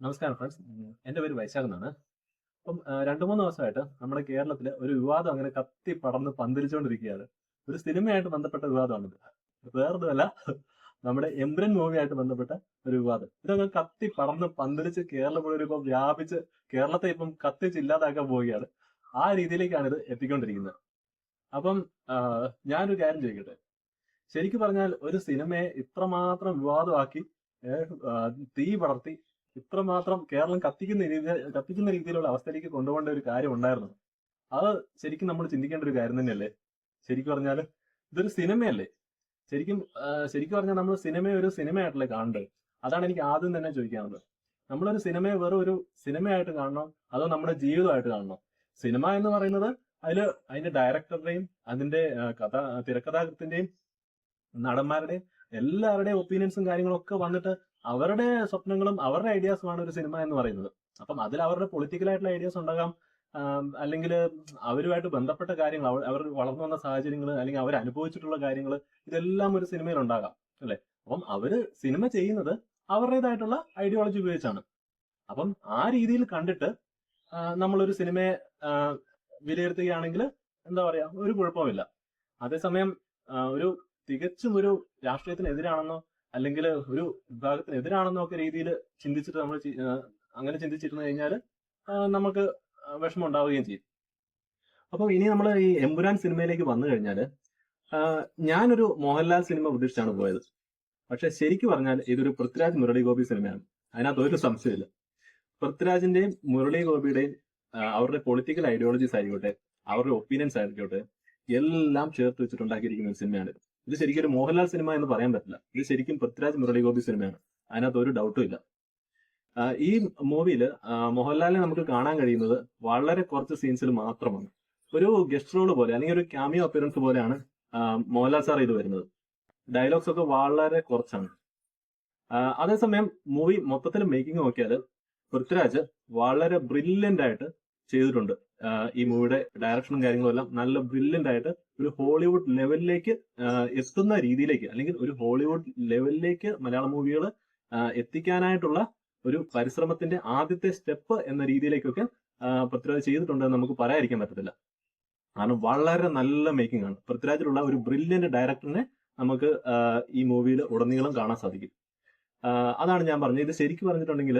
നമസ്കാരം ഫ്രണ്ട്സ്. എന്റെ പേര് വൈശാഖ് എന്നാണ്. അപ്പം രണ്ടു മൂന്ന് ദിവസമായിട്ട് നമ്മുടെ കേരളത്തിൽ ഒരു വിവാദം അങ്ങനെ കത്തി പടർന്ന് പന്തിരിച്ചുകൊണ്ടിരിക്കുകയാണ് ഒരു സിനിമയായിട്ട് ബന്ധപ്പെട്ട വിവാദമാണിത്. വേറൊന്നുമല്ല നമ്മുടെ എംബ്രൻ മൂവിയായിട്ട് ബന്ധപ്പെട്ട ഒരു വിവാദം. ഇതൊക്കെ കത്തി പടർന്ന് പന്തലിച്ച് കേരളം മുഴുവൻ ഇപ്പം വ്യാപിച്ച് കേരളത്തെ ഇപ്പം കത്തിച്ച് ഇല്ലാതാക്കാൻ പോവുകയാണ്. ആ രീതിയിലേക്കാണ് ഇത് എത്തിക്കൊണ്ടിരിക്കുന്നത്. അപ്പം ഞാനൊരു കാര്യം ചോദിക്കട്ടെ? ശരിക്കും പറഞ്ഞാൽ ഒരു സിനിമയെ ഇത്രമാത്രം വിവാദമാക്കി തീ പടർത്തി ഇത്രമാത്രം കേരളം കത്തിക്കുന്ന രീതി കത്തിക്കുന്ന രീതിയിലുള്ള അവസ്ഥയിലേക്ക് കൊണ്ടുപോകേണ്ട ഒരു കാര്യം ഉണ്ടായിരുന്നു. അത് ശരിക്കും നമ്മൾ ചിന്തിക്കേണ്ട ഒരു കാര്യം തന്നെയല്ലേ? ശരിക്കും പറഞ്ഞാൽ ഇതൊരു സിനിമയല്ലേ? ശരിക്കും ശരിക്കും പറഞ്ഞാൽ നമ്മൾ സിനിമയെ ഒരു സിനിമയായിട്ടല്ലേ കാണേണ്ടത് അതാണ് എനിക്ക് ആദ്യം തന്നെ ചോദിക്കാനുള്ളത്. നമ്മളൊരു സിനിമയെ വെറും ഒരു സിനിമയായിട്ട് കാണണോ അതോ നമ്മുടെ ജീവിതമായിട്ട് കാണണോ? സിനിമ എന്ന് പറയുന്നത് അതിൽ അതിന്റെ ഡയറക്ടറുടെയും അതിന്റെ കഥ തിരക്കഥാകൃത്തിന്റെയും നടന്മാരുടെയും എല്ലാവരുടെയും ഒപ്പീനിയൻസും കാര്യങ്ങളൊക്കെ വന്നിട്ട് അവരുടെ സ്വപ്നങ്ങളും അവരുടെ ഐഡിയാസുമാണ് ഒരു സിനിമ എന്ന് പറയുന്നത്. അപ്പം അതിൽ അവരുടെ പൊളിറ്റിക്കൽ ആയിട്ടുള്ള ഐഡിയാസ് ഉണ്ടാകാം. അല്ലെങ്കിൽ അവരുമായിട്ട് ബന്ധപ്പെട്ട കാര്യങ്ങൾ അവർ വളർന്നു വന്ന സാഹചര്യങ്ങൾ അല്ലെങ്കിൽ അവർ അനുഭവിച്ചിട്ടുള്ള കാര്യങ്ങൾ ഇതെല്ലാം ഒരു സിനിമയിൽ ഉണ്ടാകാം അല്ലെ? അപ്പം അവർ സിനിമ ചെയ്യുന്നത് അവരുടേതായിട്ടുള്ള ഐഡിയോളജി ഉപയോഗിച്ചാണ്. അപ്പം ആ രീതിയിൽ കണ്ടിട്ട് നമ്മളൊരു സിനിമയെ വിലയിരുത്തുകയാണെങ്കിൽ എന്താ പറയാ ഒരു കുഴപ്പമില്ല അതേസമയം ഒരു തികച്ചും ഒരു രാഷ്ട്രീയത്തിനെതിരാണെന്നോ അല്ലെങ്കിൽ ഒരു വിഭാഗത്തിന് എതിരാണെന്നൊക്കെ രീതിയിൽ ചിന്തിച്ചിട്ട് നമ്മൾ അങ്ങനെ ചിന്തിച്ചിരുന്നു കഴിഞ്ഞാൽ നമുക്ക് വിഷമം ഉണ്ടാവുകയും ചെയ്യും. അപ്പം ഇനി നമ്മൾ ഈ എമ്പുരാൻ സിനിമയിലേക്ക് വന്നു കഴിഞ്ഞാൽ ഞാനൊരു മോഹൻലാൽ സിനിമ ഉദ്ദേശിച്ചാണ് പോയത്. പക്ഷെ ശരിക്കും പറഞ്ഞാൽ ഇതൊരു പൃഥ്വിരാജ് മുരളി ഗോപി സിനിമയാണ്. അതിനകത്ത് ഒരു സംശയമില്ല പൃഥ്വിരാജിന്റെയും മുരളി ഗോപിയുടെയും അവരുടെ പൊളിറ്റിക്കൽ ഐഡിയോളജീസ് ആയിക്കോട്ടെ അവരുടെ ഒപ്പീനിയൻസ് ആയിക്കോട്ടെ എല്ലാം ചേർത്ത് വെച്ചിട്ടുണ്ടാക്കിയിരിക്കുന്ന ഒരു സിനിമയാണ് ഇത് ശരിക്കും ഒരു മോഹൻലാൽ സിനിമ എന്ന് പറയാൻ പറ്റില്ല. ഇത് ശരിക്കും പൃഥ്വിരാജ് മുരളി ഗോപി സിനിമയാണ്. അതിനകത്ത് ഒരു ഡൗട്ടും ഇല്ല. ഈ മൂവിയിൽ മോഹൻലാലിനെ നമുക്ക് കാണാൻ കഴിയുന്നത് വളരെ കുറച്ച് സീൻസിൽ മാത്രമാണ്. ഒരു ഗസ്റ്റ് റോൾ പോലെ അല്ലെങ്കിൽ ഒരു ക്യാമിയോ അപ്പിയറൻസ് പോലെയാണ് മോഹൻലാൽ സാർ ഇത് വരുന്നത്. ഡയലോഗ്സ് ഒക്കെ വളരെ കുറച്ചാണ്. അതേസമയം മൂവി മൊത്തത്തിൽ മേക്കിംഗ് നോക്കിയാൽ പൃഥ്വിരാജ് വളരെ ബ്രില്യന്റ് ആയിട്ട് ചെയ്തിട്ടുണ്ട്. ഈ മൂവിയുടെ ഡയറക്ഷനും കാര്യങ്ങളും എല്ലാം നല്ല ബ്രില്യന്റ് ആയിട്ട് ഒരു ഹോളിവുഡ് ലെവലിലേക്ക് എത്തുന്ന രീതിയിലേക്ക് അല്ലെങ്കിൽ ഒരു ഹോളിവുഡ് ലെവലിലേക്ക് മലയാള മൂവികൾ എത്തിക്കാനായിട്ടുള്ള ഒരു പരിശ്രമത്തിന്റെ ആദ്യത്തെ സ്റ്റെപ്പ് എന്ന രീതിയിലേക്കൊക്കെ പൃഥ്വിരാജ് ചെയ്തിട്ടുണ്ട് എന്ന് നമുക്ക് പറയാതിരിക്കാൻ പറ്റത്തില്ല. കാരണം വളരെ നല്ല മേക്കിംഗ് ആണ്. പൃഥ്വിരാജിലുള്ള ഒരു ബ്രില്യന്റ് ഡയറക്ടറിനെ നമുക്ക് ഈ മൂവിയിൽ ഉടനീളം കാണാൻ സാധിക്കും. അതാണ് ഞാൻ പറഞ്ഞത്. ഇത് ശരിക്കും പറഞ്ഞിട്ടുണ്ടെങ്കിൽ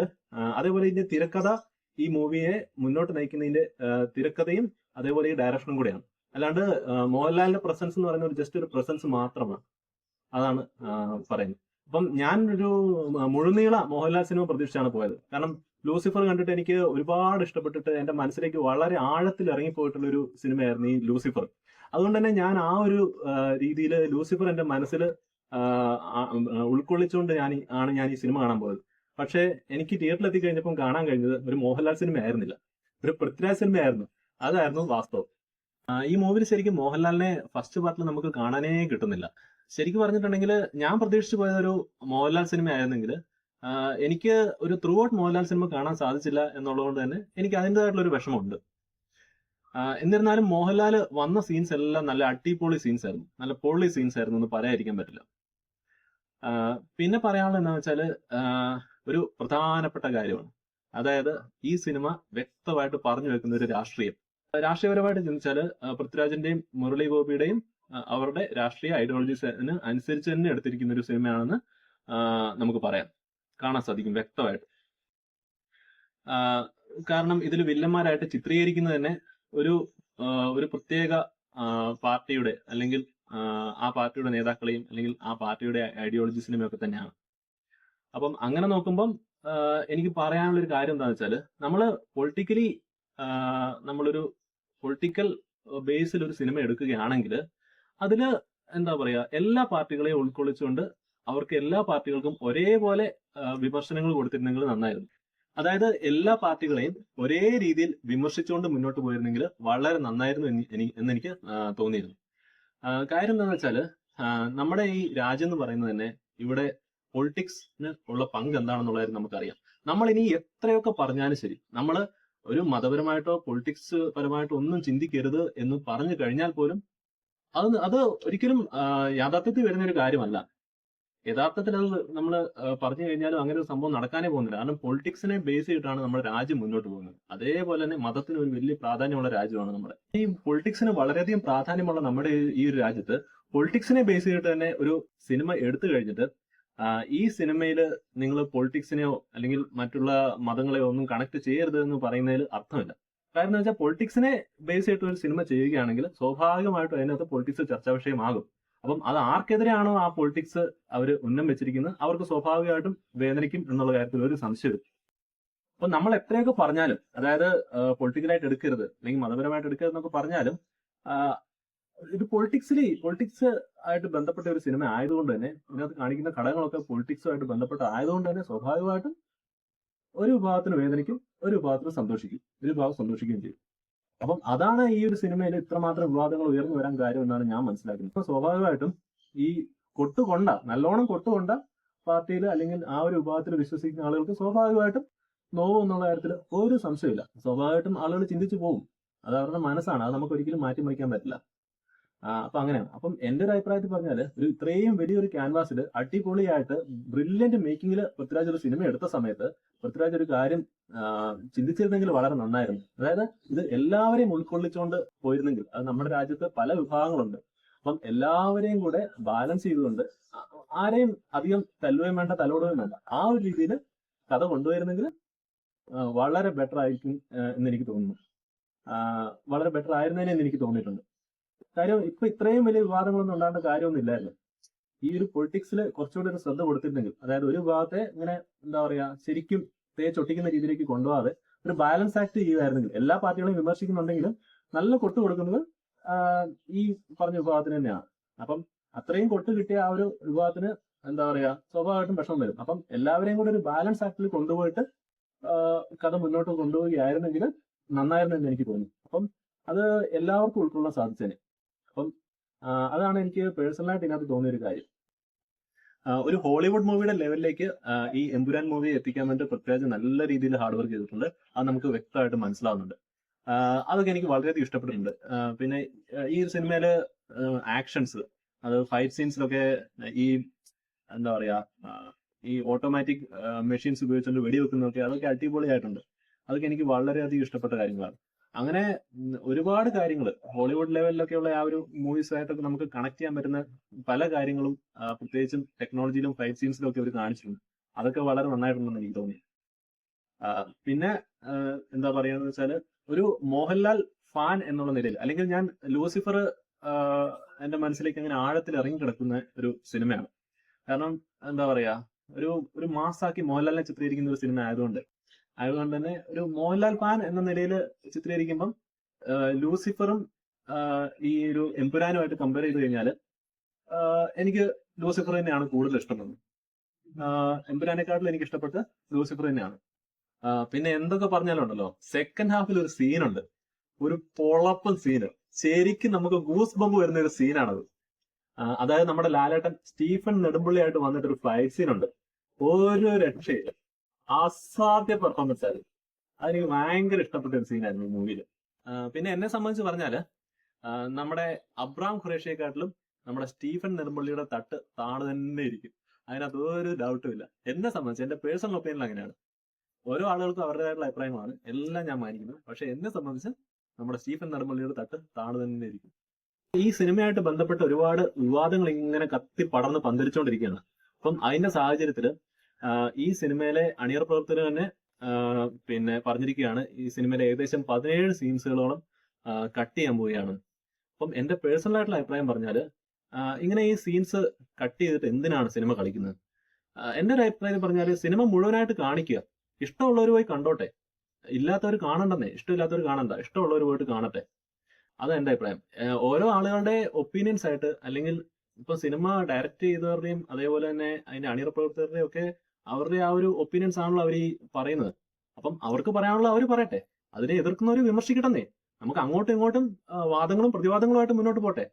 അതേപോലെ ഇതിന്റെ തിരക്കഥ ഈ മൂവിയെ മുന്നോട്ട് നയിക്കുന്നതിന്റെ തിരക്കഥയും അതേപോലെ ഈ ഡയറക്ഷനും കൂടെയാണ്. അല്ലാണ്ട് മോഹൻലാലിന്റെ പ്രസൻസ് എന്ന് പറയുന്നത് ജസ്റ്റ് ഒരു പ്രസൻസ് മാത്രമാണ്. അതാണ് പറയുന്നത്. അപ്പം ഞാൻ ഒരു മുഴുനീള മോഹൻലാൽ സിനിമ പ്രതീക്ഷിച്ചാണ് പോയത്. കാരണം ലൂസിഫർ കണ്ടിട്ട് എനിക്ക് ഒരുപാട് ഇഷ്ടപ്പെട്ടിട്ട് എന്റെ മനസ്സിലേക്ക് വളരെ ആഴത്തിൽ ഇറങ്ങിപ്പോയിട്ടുള്ള ഒരു സിനിമയായിരുന്നു ഈ ലൂസിഫർ. അതുകൊണ്ട് തന്നെ ഞാൻ ആ ഒരു രീതിയിൽ ലൂസിഫർ എന്റെ മനസ്സിൽ ഉൾക്കൊള്ളിച്ചുകൊണ്ട് ഞാൻ ആണ് ഞാൻ ഈ സിനിമ കാണാൻ പോയത്. പക്ഷേ എനിക്ക് തിയേറ്ററിൽ എത്തി കഴിഞ്ഞപ്പം കാണാൻ കഴിഞ്ഞത് ഒരു മോഹൻലാൽ സിനിമ ആയിരുന്നില്ല ഒരു പൃഥ്വിരാജ് സിനിമയായിരുന്നു. അതായിരുന്നു വാസ്തവം. ഈ മൂവിയിൽ ശരിക്കും മോഹൻലാലിനെ ഫസ്റ്റ് പാർട്ടിൽ നമുക്ക് കാണാനേ കിട്ടുന്നില്ല. ശരിക്കും പറഞ്ഞിട്ടുണ്ടെങ്കിൽ ഞാൻ പ്രതീക്ഷിച്ചു പോയത് ഒരു മോഹൻലാൽ സിനിമ ആയിരുന്നെങ്കിൽ എനിക്ക് ഒരു ത്രൂ ഔട്ട് മോഹൻലാൽ സിനിമ കാണാൻ സാധിച്ചില്ല എന്നുള്ളതുകൊണ്ട് തന്നെ എനിക്ക് അതിന്റെതായിട്ടുള്ള ഒരു വിഷമമുണ്ട്. എന്നിരുന്നാലും മോഹൻലാൽ വന്ന സീൻസ് എല്ലാം നല്ല അടിപൊളി സീൻസ് ആയിരുന്നു. നല്ല പൊള്ളി സീൻസ് ആയിരുന്നു എന്ന് പറയാതിരിക്കാൻ പറ്റില്ല. പിന്നെ പറയാനുള്ളത് എന്താണെന്ന് വെച്ചാൽ ഒരു പ്രധാനപ്പെട്ട കാര്യമാണ്. അതായത് ഈ സിനിമ വ്യക്തമായിട്ട് പറഞ്ഞു വെക്കുന്ന ഒരു രാഷ്ട്രീയം. രാഷ്ട്രീയപരമായിട്ട് ചിന്തിച്ചാൽ പൃഥ്വിരാജിന്റെയും മുരളി ഗോപിയുടെയും അവരുടെ രാഷ്ട്രീയ ഐഡിയോളജീസിന് അനുസരിച്ച് തന്നെ എടുത്തിരിക്കുന്ന ഒരു സിനിമയാണെന്ന് നമുക്ക് പറയാം. കാണാൻ സാധിക്കും വ്യക്തമായിട്ട്. കാരണം ഇതിൽ വില്ലന്മാരായിട്ട് ചിത്രീകരിക്കുന്നത് തന്നെ ഒരു ഒരു പ്രത്യേക പാർട്ടിയുടെ അല്ലെങ്കിൽ ആ പാർട്ടിയുടെ നേതാക്കളെയും അല്ലെങ്കിൽ ആ പാർട്ടിയുടെ ഐഡിയോളജീസിനെയും ഒക്കെ തന്നെയാണ്. അപ്പം അങ്ങനെ നോക്കുമ്പം എനിക്ക് പറയാനുള്ള ഒരു കാര്യം എന്താണെന്ന് വെച്ചാൽ നമ്മൾ പൊളിറ്റിക്കലി നമ്മളൊരു പൊളിറ്റിക്കൽ ബേസിൽ ഒരു സിനിമ എടുക്കുകയാണെങ്കിൽ അതിൽ എന്താ പറയുക എല്ലാ പാർട്ടികളെയും ഉൾക്കൊള്ളിച്ചുകൊണ്ട് അവർക്ക് എല്ലാ പാർട്ടികൾക്കും ഒരേപോലെ വിമർശനങ്ങൾ കൊടുത്തിരുന്നെങ്കിൽ നന്നായിരുന്നു. അതായത് എല്ലാ പാർട്ടികളെയും ഒരേ രീതിയിൽ വിമർശിച്ചുകൊണ്ട് മുന്നോട്ട് പോയിരുന്നെങ്കിൽ വളരെ നന്നായിരുന്നു എന്ന് എനിക്ക് തോന്നിയിരുന്നു. കാര്യം എന്താണെന്ന് വെച്ചാൽ നമ്മുടെ ഈ രാജ്യം എന്ന് പറയുന്നത് തന്നെ ഇവിടെ പൊളിറ്റിക്സിന് ഉള്ള പങ്ക് എന്താണെന്നുള്ളത് നമുക്കറിയാം. നമ്മൾ ഇനി എത്രയൊക്കെ പറഞ്ഞാലും ശരി നമ്മൾ ഒരു മതപരമായിട്ടോ പൊളിറ്റിക്സ് പരമായിട്ടോ ഒന്നും ചിന്തിക്കരുത് എന്ന് പറഞ്ഞു കഴിഞ്ഞാൽ പോലും അത് അത് ഒരിക്കലും യാഥാർത്ഥ്യത്തിൽ വരുന്ന ഒരു കാര്യമല്ല. യഥാർത്ഥത്തിൽ അത് നമ്മൾ പറഞ്ഞു കഴിഞ്ഞാലും അങ്ങനെ ഒരു സംഭവം നടക്കാനേ പോകുന്നില്ല. കാരണം പൊളിറ്റിക്സിനെ ബേസ് ചെയ്തിട്ടാണ് നമ്മുടെ രാജ്യം മുന്നോട്ട് പോകുന്നത്. അതേപോലെ തന്നെ മതത്തിന് ഒരു വലിയ പ്രാധാന്യമുള്ള രാജ്യമാണ് നമ്മുടെ. ഈ പൊളിറ്റിക്സിന് വളരെയധികം പ്രാധാന്യമുള്ള നമ്മുടെ ഈ- ഒരു രാജ്യത്ത് പൊളിറ്റിക്സിനെ ബേസ് ചെയ്തിട്ട് തന്നെ ഒരു സിനിമ എടുത്തു കഴിഞ്ഞിട്ട് ഈ സിനിമയിൽ നിങ്ങൾ പൊളിറ്റിക്സിനെയോ അല്ലെങ്കിൽ മറ്റുള്ള മതങ്ങളെയോ ഒന്നും കണക്ട് ചെയ്യരുത് എന്ന് പറയുന്നതിൽ അർത്ഥമില്ല. കാരണം വെച്ചാൽ പൊളിറ്റിക്സിനെ ബേസ് ചെയ്തിട്ട് ഒരു സിനിമ ചെയ്യുകയാണെങ്കിൽ സ്വാഭാവികമായിട്ടും അതിനകത്ത് പൊളിറ്റിക്സ് ചർച്ചാ വിഷയമാകും. അപ്പം അത് ആർക്കെതിരെയാണോ ആ പൊളിറ്റിക്സ് അവർ ഉന്നം വെച്ചിരിക്കുന്നത് അവർക്ക് സ്വാഭാവികമായിട്ടും വേദനിക്കും എന്നുള്ള കാര്യത്തിൽ ഒരു സംശയം അപ്പൊ നമ്മൾ എത്രയൊക്കെ പറഞ്ഞാലും അതായത് പൊളിറ്റിക്കലായിട്ട് എടുക്കരുത് അല്ലെങ്കിൽ മതപരമായിട്ട് എടുക്കരുത് എന്നൊക്കെ പറഞ്ഞാലും ഇത് പൊളിറ്റിക്സിലെ പൊളിറ്റിക്സ് ആയിട്ട് ബന്ധപ്പെട്ട ഒരു സിനിമ ആയതുകൊണ്ട് തന്നെ ഇതിനകത്ത് കാണിക്കുന്ന ഘടകങ്ങളൊക്കെ പൊളിറ്റിക്സുമായിട്ട് ബന്ധപ്പെട്ട ആയതുകൊണ്ട് തന്നെ സ്വാഭാവികമായിട്ടും ഒരു വിഭാഗത്തിന് വേദനിക്കും ഒരു വിഭാഗത്തിന് സന്തോഷിക്കും ഒരു വിഭാഗം സന്തോഷിക്കുകയും ചെയ്യും. അപ്പം അതാണ് ഈ ഒരു സിനിമയിൽ ഇത്രമാത്രം വിവാദങ്ങൾ ഉയർന്നു വരാൻ കാര്യം എന്നാണ് ഞാൻ മനസ്സിലാക്കുന്നത്. ഇപ്പൊ സ്വാഭാവികമായിട്ടും ഈ കൊട്ടുകൊണ്ട നല്ലോണം കൊട്ടുകൊണ്ട പാർട്ടിയിൽ അല്ലെങ്കിൽ ആ ഒരു വിഭാഗത്തിൽ വിശ്വസിക്കുന്ന ആളുകൾക്ക് സ്വാഭാവികമായിട്ടും നോവും എന്നുള്ള കാര്യത്തിൽ ഒരു സംശയമില്ല സ്വാഭാവികമായിട്ടും ആളുകൾ ചിന്തിച്ചു പോകും അത് അവരുടെ മനസ്സാണ്. അത് നമുക്ക് ഒരിക്കലും മാറ്റിമറിക്കാൻ പറ്റില്ല. അപ്പൊ അങ്ങനെയാണ്. അപ്പം എന്റെ ഒരു അഭിപ്രായത്തിൽ പറഞ്ഞാൽ ഒരു ഇത്രയും വലിയൊരു ക്യാൻവാസിൽ അടിപൊളിയായിട്ട് ബ്രില്യന്റ് മേക്കിംഗിൽ പൃഥ്വിരാജ് ഒരു സിനിമ എടുത്ത സമയത്ത് പൃഥ്വിരാജ് ഒരു കാര്യം ചിന്തിച്ചിരുന്നെങ്കിൽ വളരെ നന്നായിരുന്നു. അതായത് ഇത് എല്ലാവരെയും ഉൾക്കൊള്ളിച്ചുകൊണ്ട് പോയിരുന്നെങ്കിൽ അത് നമ്മുടെ രാജ്യത്ത് പല വിഭാഗങ്ങളുണ്ട്. അപ്പം എല്ലാവരെയും കൂടെ ബാലൻസ് ചെയ്തുകൊണ്ട് ആരെയും അധികം തല്ലുകയും വേണ്ട തലോടുകയും വേണ്ട ആ ഒരു രീതിയിൽ കഥ കൊണ്ടുവരുന്നെങ്കിൽ വളരെ ബെറ്റർ ആയിരിക്കും എന്ന് എനിക്ക് തോന്നുന്നു. വളരെ ബെറ്റർ ആയിരുന്നേനെ എന്ന് എനിക്ക് തോന്നിയിട്ടുണ്ട്. കാര്യം ഇപ്പൊ ഇത്രയും വലിയ വിവാദങ്ങളൊന്നും ഉണ്ടാകേണ്ട കാര്യമൊന്നും ഇല്ലായിരുന്നു ഈ ഒരു പൊളിറ്റിക്സിൽ കുറച്ചുകൂടി ഒരു ശ്രദ്ധ കൊടുത്തിട്ടുണ്ടെങ്കിൽ അതായത് ഒരു ഭാഗത്തെ ഇങ്ങനെ എന്താ പറയാ ശരിക്കും തേച്ചൊട്ടിക്കുന്ന രീതിയിലേക്ക് കൊണ്ടുപോകാതെ ഒരു ബാലൻസ് ആക്ട് ചെയ്യുമായിരുന്നെങ്കിൽ എല്ലാ പാർട്ടികളെയും വിമർശിക്കുന്നുണ്ടെങ്കിലും നല്ല കൊട്ട് കൊടുക്കുന്നത് ഈ പറഞ്ഞ വിഭാഗത്തിന് തന്നെയാണ്. അപ്പം അത്രയും കൊട്ട് കിട്ടിയ ആ ഒരു വിഭാഗത്തിന് എന്താ പറയാ സ്വാഭാവികമായിട്ടും വിഷമം വരും. അപ്പം എല്ലാവരെയും കൂടെ ഒരു ബാലൻസ് ആക്ടിൽ കൊണ്ടുപോയിട്ട് കഥ മുന്നോട്ട് കൊണ്ടുപോവുകയായിരുന്നെങ്കിൽ നന്നായിരുന്നു എന്ന് എനിക്ക് തോന്നുന്നു. അപ്പം അത് എല്ലാവർക്കും ഉൾക്കൊള്ളാൻ സാധിച്ചേനെ. അപ്പം അതാണ് എനിക്ക് പേഴ്സണലായിട്ട് ഇതിനകത്ത് തോന്നിയ ഒരു കാര്യം. ഒരു ഹോളിവുഡ് മൂവിയുടെ ലെവലിലേക്ക് ഈ എമ്പുരാൻ മൂവി എത്തിക്കാൻ വേണ്ടി പൃഥ്വിരാജ് നല്ല രീതിയിൽ ഹാർഡ് വർക്ക് ചെയ്തിട്ടുണ്ട്. അത് നമുക്ക് വ്യക്തമായിട്ട് മനസ്സിലാവുന്നുണ്ട്. അതൊക്കെ എനിക്ക് വളരെയധികം ഇഷ്ടപ്പെട്ടിട്ടുണ്ട്. പിന്നെ ഈ സിനിമയിൽ ആക്ഷൻസ് അത് ഫൈറ്റ് സീൻസിലൊക്കെ ഈ എന്താ പറയാ ഈ ഓട്ടോമാറ്റിക് മെഷീൻസ് ഉപയോഗിച്ചുകൊണ്ട് വെടിവെക്കുന്നതൊക്കെ അതൊക്കെ അടിപൊളിയായിട്ടുണ്ട്. അതൊക്കെ എനിക്ക് വളരെയധികം ഇഷ്ടപ്പെട്ട കാര്യങ്ങളാണ്. അങ്ങനെ ഒരുപാട് കാര്യങ്ങൾ ഹോളിവുഡ് ലെവലിലൊക്കെയുള്ള ആ ഒരു മൂവീസായിട്ടൊക്കെ നമുക്ക് കണക്ട് ചെയ്യാൻ പറ്റുന്ന പല കാര്യങ്ങളും പ്രത്യേകിച്ചും ടെക്നോളജിയിലും ഫൈറ്റ് സീൻസിലും ഒക്കെ അവർ കാണിച്ചിട്ടുണ്ട്. അതൊക്കെ വളരെ നന്നായിട്ടുണ്ടെന്ന് എനിക്ക് തോന്നി. പിന്നെ എന്താ പറയാന്ന് വെച്ചാൽ ഒരു മോഹൻലാൽ ഫാൻ എന്നുള്ള നിലയിൽ അല്ലെങ്കിൽ ഞാൻ ലൂസിഫർ എന്റെ മനസ്സിലേക്ക് അങ്ങനെ ആഴത്തിൽ ഇറങ്ങി കിടക്കുന്ന ഒരു സിനിമയാണ്. കാരണം എന്താ പറയാ ഒരു ഒരു മാസാക്കി മോഹൻലാലിനെ ചിത്രീകരിക്കുന്ന ഒരു സിനിമ ആയതുകൊണ്ട് ആയതുകൊണ്ട് തന്നെ ഒരു മോഹൻലാൽ ഫാൻ എന്ന നിലയിൽ ചിത്രീകരിക്കുമ്പം ലൂസിഫറും ഈ ഒരു എംപുരാനുമായിട്ട് കമ്പയർ ചെയ്ത് കഴിഞ്ഞാൽ എനിക്ക് ലൂസിഫർ തന്നെയാണ് കൂടുതൽ ഇഷ്ടപ്പെടുന്നത്. എംപുരാനെക്കാട്ടിലും എനിക്ക് ഇഷ്ടപ്പെട്ട ലൂസിഫർ തന്നെയാണ്. പിന്നെ എന്തൊക്കെ പറഞ്ഞാലും ഉണ്ടല്ലോ സെക്കൻഡ് ഹാഫിൽ ഒരു സീനുണ്ട് ഒരു പൊളപ്പൻ സീന് ശരിക്കും നമുക്ക് ഗൂസ് ബമ്പ് വരുന്ന ഒരു സീനാണത് അതായത് നമ്മുടെ ലാലേട്ടൻ സ്റ്റീഫൻ നെടുമ്പള്ളിയായിട്ട് വന്നിട്ട് ഒരു ഫ്ലൈറ്റ് സീൻ ഉണ്ട്. ഒരു രക്ഷയില്ല. അസാധ്യ പെർഫോമൻസ് ആയിരുന്നു. അതെനിക്ക് ഭയങ്കര ഇഷ്ടപ്പെട്ട ഒരു സീനായിരുന്നു മൂവിയിൽ പിന്നെ എന്നെ സംബന്ധിച്ച് പറഞ്ഞാൽ നമ്മുടെ അബ്രാം ഖുറേഷിയെക്കാട്ടിലും നമ്മുടെ സ്റ്റീഫൻ നെടുമ്പള്ളിയുടെ തട്ട് താണു തന്നെ ഇരിക്കും. അതിനകത്ത് ഒരു ഡൗട്ടും ഇല്ല. എന്നെ സംബന്ധിച്ച് എന്റെ പേഴ്സണൽ ഒപ്പീനിയൻ അങ്ങനെയാണ്. ഓരോ ആളുകൾക്കും അവരുടേതായിട്ടുള്ള അഭിപ്രായങ്ങളാണ്. എല്ലാം ഞാൻ മാനിക്കുന്നത് പക്ഷെ എന്നെ സംബന്ധിച്ച് നമ്മുടെ സ്റ്റീഫൻ നെടുമ്പള്ളിയുടെ തട്ട് താണു തന്നെ ഇരിക്കും. ഈ സിനിമയായിട്ട് ബന്ധപ്പെട്ട ഒരുപാട് വിവാദങ്ങൾ ഇങ്ങനെ കത്തി പടർന്ന് പന്തലിച്ചുകൊണ്ടിരിക്കുകയാണ് അപ്പം അതിന്റെ സാഹചര്യത്തിൽ ഈ സിനിമയിലെ അണിയർ പ്രവർത്തകർ തന്നെ പിന്നെ പറഞ്ഞിരിക്കുകയാണ് ഈ സിനിമയിലെ ഏകദേശം പതിനേഴ് സീൻസുകളോളം കട്ട് ചെയ്യാൻ പോവുകയാണ്. അപ്പം എന്റെ പേഴ്സണൽ ആയിട്ടുള്ള അഭിപ്രായം പറഞ്ഞാൽ ഇങ്ങനെ ഈ സീൻസ് കട്ട് ചെയ്തിട്ട് എന്തിനാണ് സിനിമ കളിക്കുന്നത്? എന്റെ ഒരു അഭിപ്രായം പറഞ്ഞാൽ സിനിമ മുഴുവനായിട്ട് കാണിക്കുക. ഇഷ്ടമുള്ളവർ പോയി കണ്ടോട്ടെ. ഇല്ലാത്തവർ കാണണ്ടെന്നേ. ഇഷ്ടമില്ലാത്തവർ കാണണ്ട. ഇഷ്ടമുള്ളവർ പോയിട്ട് കാണട്ടെ. അതാണ് എന്റെ അഭിപ്രായം. ഓരോ ആളുകളുടെ ഒപ്പീനിയൻസ് ആയിട്ട് അല്ലെങ്കിൽ ഇപ്പൊ സിനിമ ഡയറക്റ്റ് ചെയ്തവരുടെയും അതേപോലെ തന്നെ അതിന്റെ അണിയറ പ്രവർത്തകരുടെയും ഒക്കെ അവരുടെ ആ ഒരു ഒപ്പീനിയൻസ് ആണല്ലോ അവർ ഈ പറയുന്നത്. അപ്പം അവർക്ക് പറയാനുള്ള അവർ പറയട്ടെ. അതിനെ എതിർക്കുന്നവർ വിമർശിക്കട്ടെന്നേ. നമുക്ക് അങ്ങോട്ടും ഇങ്ങോട്ടും വാദങ്ങളും പ്രതിവാദങ്ങളുമായിട്ട് മുന്നോട്ട് പോട്ടെ.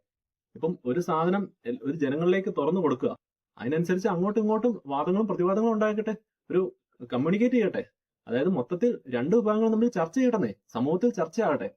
ഇപ്പം ഒരു സാധനം ഒരു ജനങ്ങളിലേക്ക് തുറന്നു കൊടുക്കുക. അതിനനുസരിച്ച് അങ്ങോട്ടും ഇങ്ങോട്ടും വാദങ്ങളും പ്രതിവാദങ്ങളും ഉണ്ടാക്കട്ടെ ഒരു കമ്മ്യൂണിക്കേറ്റ് ചെയ്യട്ടെ. അതായത് മൊത്തത്തിൽ രണ്ട് വിഭാഗങ്ങൾ തമ്മിൽ ചർച്ച ചെയ്യട്ടെന്നേ. സമൂഹത്തിൽ ചർച്ചയാകട്ടെ